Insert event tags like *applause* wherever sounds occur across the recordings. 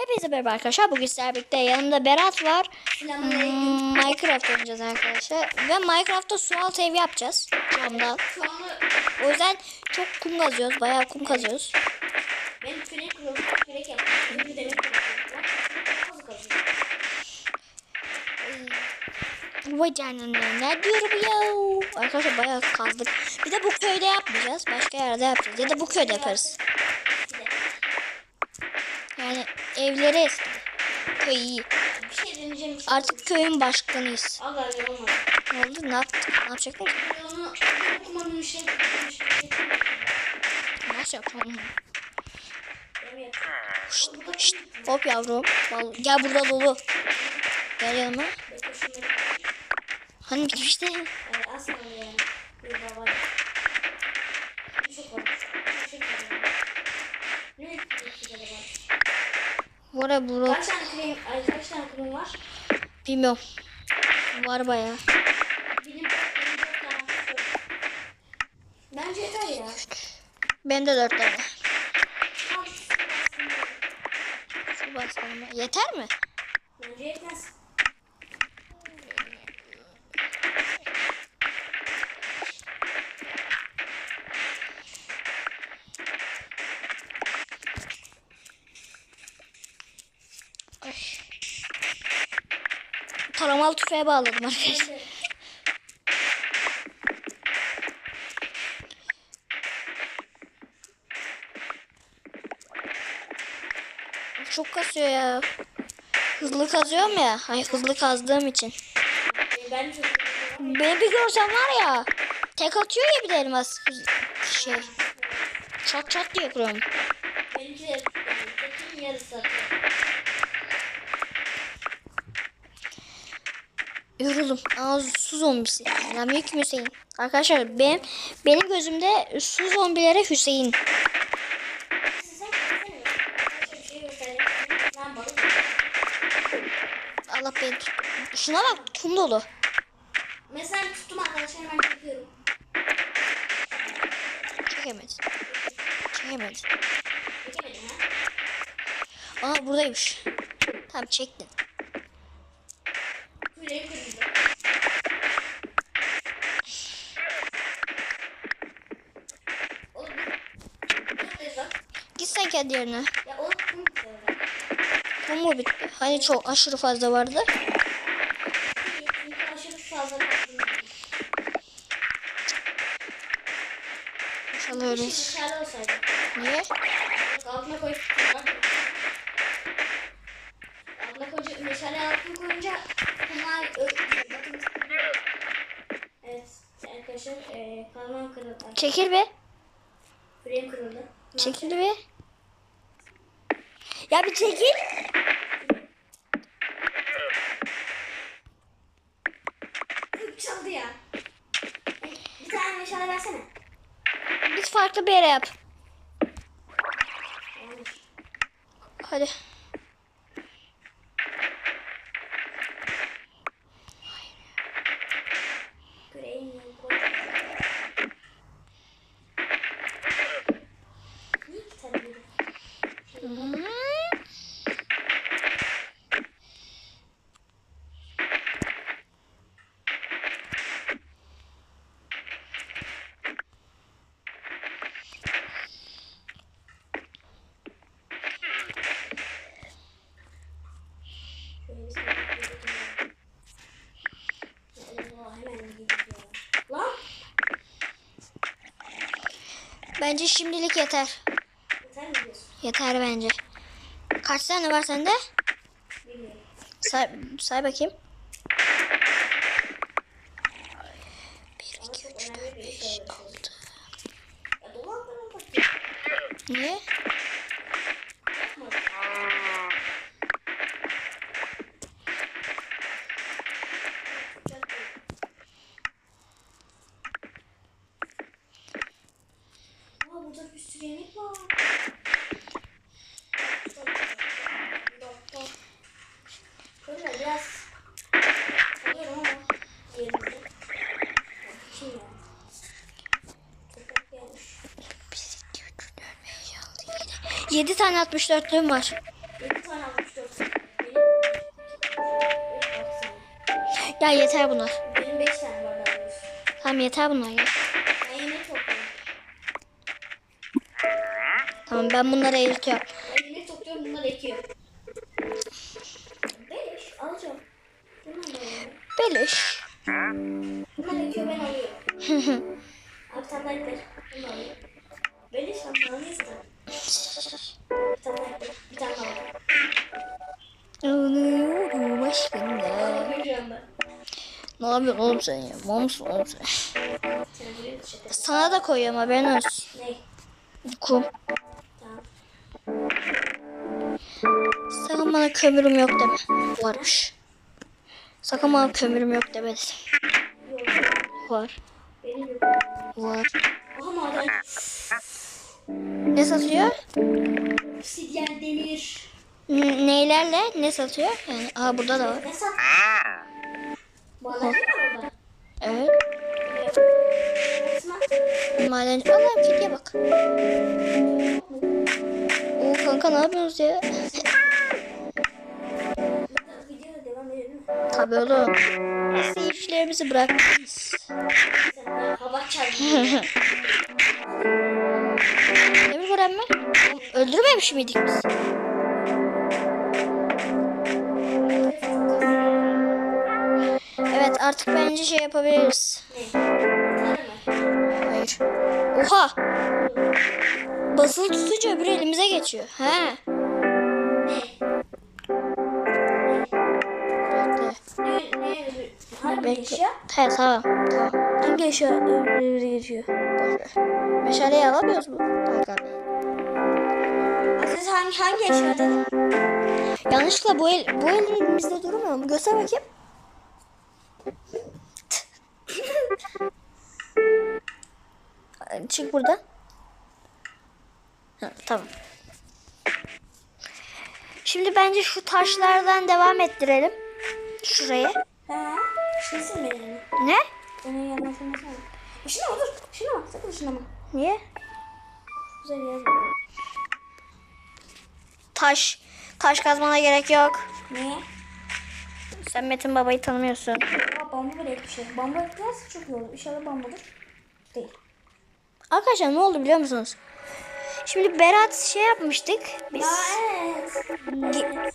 Hepinize merhaba arkadaşlar. Bugün sizlerle birlikte yanımda Berat var. Hmm, Minecraft oynayacağız arkadaşlar. Ve Minecraft'ta su altı ev yapacağız. Anda O yüzden çok kum kazıyoruz. Bayağı kum kazıyoruz. ben kürek kırıyorum. Kürek kazıyorum. Vay canına ne diyorum ya. Arkadaşlar bayağı kazdık. Bir de bu köyde yapmayacağız. Başka yerde yapacağız. Ya da bu köyde yaparız. Yani evleri eski. Köy iyi. bir şey deneyeceğim. Şey Artık köyün başkanıyız. Al galiba olmadı. Ne oldu? Ne yaptık? Ne yapacaktın ki? Onu okumanın bir şey şey- Nasıl yapalım? Yapıyorum. Şşt, şşt. Hop yavrum. Vallahi- Gel burada dolu. Gel yanıma. Hani bitmişti. Evet, kaldı yani. Bir daha var. Çok var. Şey kaldı. Ne şey ara bura Kaç tane krem, ay kaç tane krem var? bilmiyorum. Var bayağı. Benim, benim. Bence yeter ya. Bende dört tane. Su basalım. Yeter mi? Bence yetmez. Ay. Tüfeğe bağladım arkadaşlar. Çok kasıyor ya. Hızlı kazıyorum ya. Ay hızlı kazdığım için. Ben çok Beni bir görsen var ya. Tek atıyor ya bir de elmas şey. Çat çat diye kırıyorum. Benimki de yarısı atıyor. Yoruldum. Aa su zombisi. Selamünaleyküm Hüseyin. Arkadaşlar benim benim gözümde su zombileri Hüseyin. Ben. Allah beni tut. Şuna bak kum dolu. Mesela tuttum arkadaşlar hemen çekiyorum. Çekemedi. Çekemedi. Çekemedim ha. Aa buradaymış. Tamam çektin. Küreği kırıldı. Oğlum bir- Neredeyiz lan? Git sen kendi yerine. Ya oğlum kum kırıldı. Kum mu bitti? Hani çok aşırı fazla vardı. Aşırı fazla. Bir şey. Niye? Altına koy. Altına koyunca, meşale altına koyunca bunlar ö- bakın. Evet arkadaşlar e, parmağım kırıldı. Çekil be. Frame kırıldı. Çekil be. Ya bir çekil. Çaldı ya. Bir tane meşale versene. Git farklı bir yere yap. Hadi. Küreğin yanına koy. İyi ki tabii. Hmm. Şöyle bir saniye bekleyelim. Allah, hemen gidiyor. Lan Bence şimdilik yeter. yeter mi? Yeter bence. Kaç tane var sende? Bilmiyorum. Say, say bakayım. 7 tane 64'lüğüm var. 7 tane 64. Ya yeter bunlar. Benim 5 tane var. Tamam yeter bunlar ya. Ben yemek. Tamam ben bunları eğitiyorum. Ben yemek topluyorum bunları ekiyorum. Beleş alacağım. Beleş. Bunlar ekiyor ben alıyorum. Abi sen de ekler. Bunu alıyorum. Yapıyorsun oğlum sen ya? Mamsın oğlum sen. Sana da koyuyorum haberin olsun. Ne? Kum. Tamam. Sakın bana kömürüm yok deme. Varmış. Sakın bana kömürüm yok deme. dedim. Var. Var. Ne satıyor? Obsidyen demir. N- neylerle? Ne satıyor? Yani, aha burada da var. Ne sat? Mi var orada? Evet. Madenci. Allah kediye bak. Oo kanka ne yapıyorsunuz ya? Tabii oğlum. Seyircilerimizi ya hava? Oğlum, Öldürmemiş miydik biz? Artık bence şey yapabiliriz. ne? Hayır. Oha! Basılı tutunca öbürü elimize geçiyor. He. Ne? Bekle. He tamam. Tamam. Hangi eşya öbürü geçiyor? Meşaleyi alamıyoruz mu? Kanka. Siz hangi hangi eşya dedin? Yanlışlıkla bu el, bu el elimizde durmuyor mu? Göster bakayım. Çık buradan. Ha, tamam. Şimdi bence şu taşlardan devam ettirelim. Şuraya. Ha? Şurası mı? Ne? Onun yanına koymasana. Şuna bak dur. Şuna bak. Sakın şuna bak. Niye? Güzel yer. Taş. Taş kazmana gerek yok. Niye? Sen Metin babayı tanımıyorsun. Aa, bambu bile bir şey. Bambu eklerse çok iyi olur. İnşallah bambudur. Değil. Arkadaşlar ne oldu biliyor musunuz? Şimdi Berat şey yapmıştık. Biz Aa evet. Ge-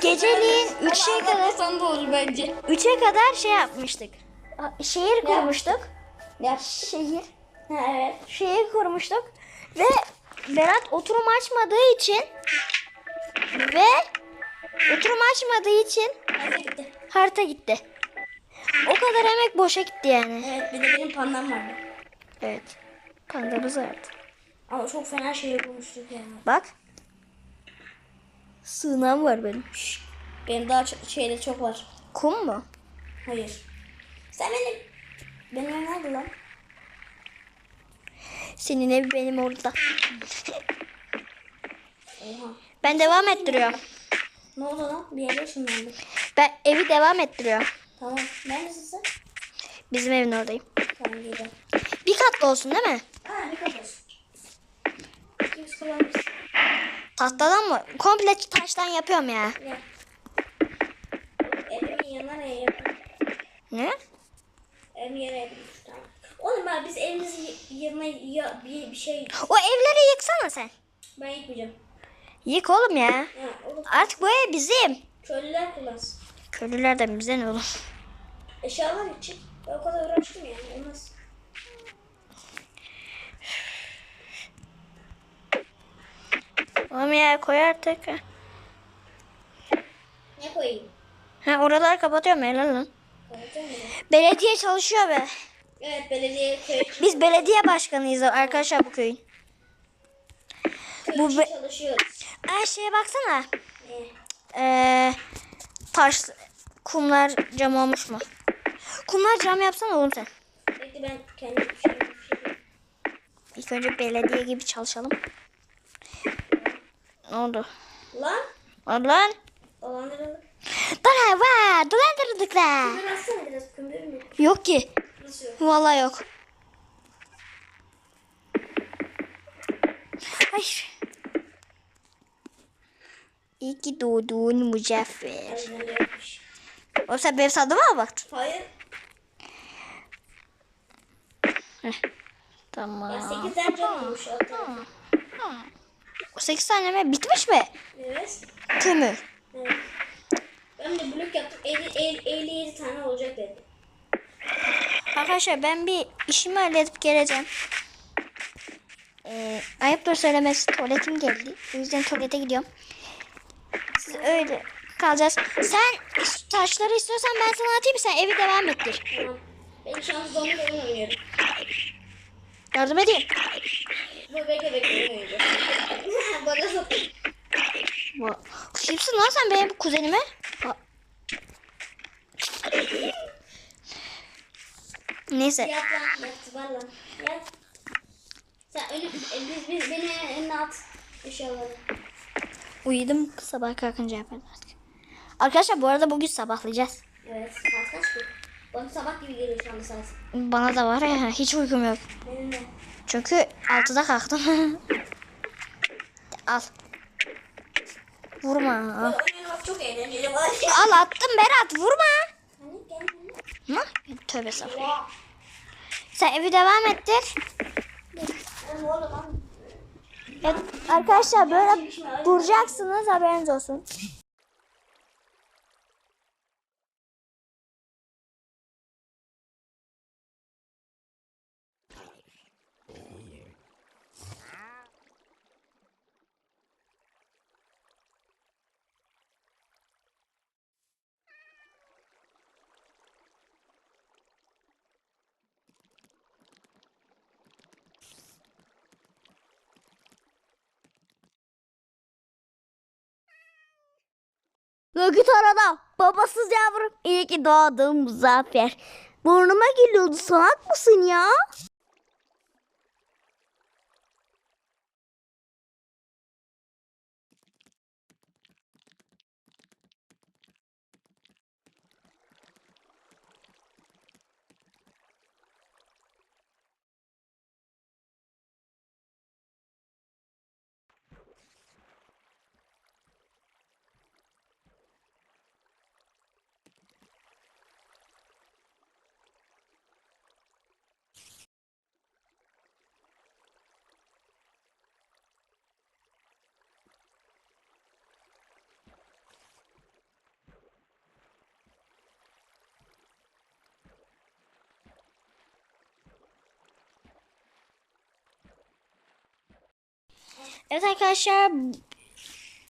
geceliğin 3'e kadar bambu olur bence. 3'e kadar şey yapmıştık. Şehir kurmuştuk. Yap. Şehir. Ha evet. Şehir kurmuştuk ve Berat oturum açmadığı için ve oturum açmadığı için Hadi gitti. harita gitti. O kadar emek boşa gitti yani. Evet bir de benim pandam vardı. Evet. Pandamız vardı. Ama çok fena şey bulmuştuk yani. Bak. Sığınağım var benim. Benim daha şeyde çok var. Kum mu? Hayır. Sen benim... Benim ev nerede lan? Senin ev benim orada. Oha. Ben devam ettiriyorum. Ne oldu lan? Bir yere ışınlandım. Ben evi devam ettiriyorum. Tamam. Neredesin? Bizim evin oradayım. Tamam geliyorum. Bir katlı olsun değil mi? Ha ne kadar? Kimse kullanmışsın. Tahtadan mı? Komple taştan yapıyorum ya. Ya. Evimin yanına ne yapayım? Ne? Evimin yanına yapayım. Tamam. Oğlum ben biz evimizin yanına ya, bir, bir şey... O evleri yıksana sen. Ben yıkmayacağım. Yık oğlum ya. Ha oğlum Artık bu ev bizim. köylüler kullansın. Köylülerden bize ne oğlum? Eşyalar için. Ben o kadar uğraştım yani. Olmaz. Oğlum ya koy artık. Ne koyayım? Ha oraları kapatıyorum helal lan. Belediye çalışıyor be. Evet belediye köy için, *laughs* Biz belediye başkanıyız arkadaşlar bu köyün. köy bu için be- çalışıyoruz. Ay şeye baksana. Ne? Ee, taş kumlar cam olmuş mu? Kumlar cam yapsana oğlum sen. Bekle ben kendim bir şey, bir şey İlk önce belediye gibi çalışalım. Ne oldu? Lan Lan. dolandırıldı. Bana va dolandırdık la. Kömür atsana biraz kömür mü? Yok ki. Nasıl yok? Vallahi yok. Ay. İyi ki doğdun Muzaffer. Öyle yapmış. O sen benim sadıma mı baktın? Hayır. Ya Tamam. 8 tane olmuş o tarafa. O 8 tane mi? Bitmiş mi? Evet. Kömür. evet. Ben de blok yaptım. 50, 50, 57 tane olacak dedi. Arkadaşlar ben bir işimi halledip geleceğim. Ee, ayıptır söylemesi tuvaletim geldi. O yüzden tuvalete gidiyorum. Siz öyle kalacağız. Sen taşları istiyorsan ben sana atayım sen evi devam ettir. Tamam. Ben şu an zombi oynuyorum. Yardım edeyim. Bu bekle bekle. *laughs* Bana. Va- Kimsin lan sen benim kuzenime? Neyse. Yat lan. Yat var lan. Yat. Sen önü, e, biz, biz, beni önüne at. Eşyaları. Uyudum sabah kalkınca yaparım artık. Arkadaşlar bu arada bugün sabahlayacağız. Evet. Saat kaç? Bana sabah gibi geliyor şu anda saat. Bana da var ya hiç uykum yok. Benim de. Çünkü 6'da kalktım. *laughs* Al. Vurma. Al. Oynamak çok eğlenceli var ya. Al attım Berat vurma. Hani. Hı? Tövbe estağfurullah. Sen evi devam ettir. Evet, arkadaşlar böyle vuracaksınız haberiniz olsun. Vakit arada babasız yavrum iyi ki doğdun Muzaffer. Burnuma geliyordu salak mısın ya? Evet arkadaşlar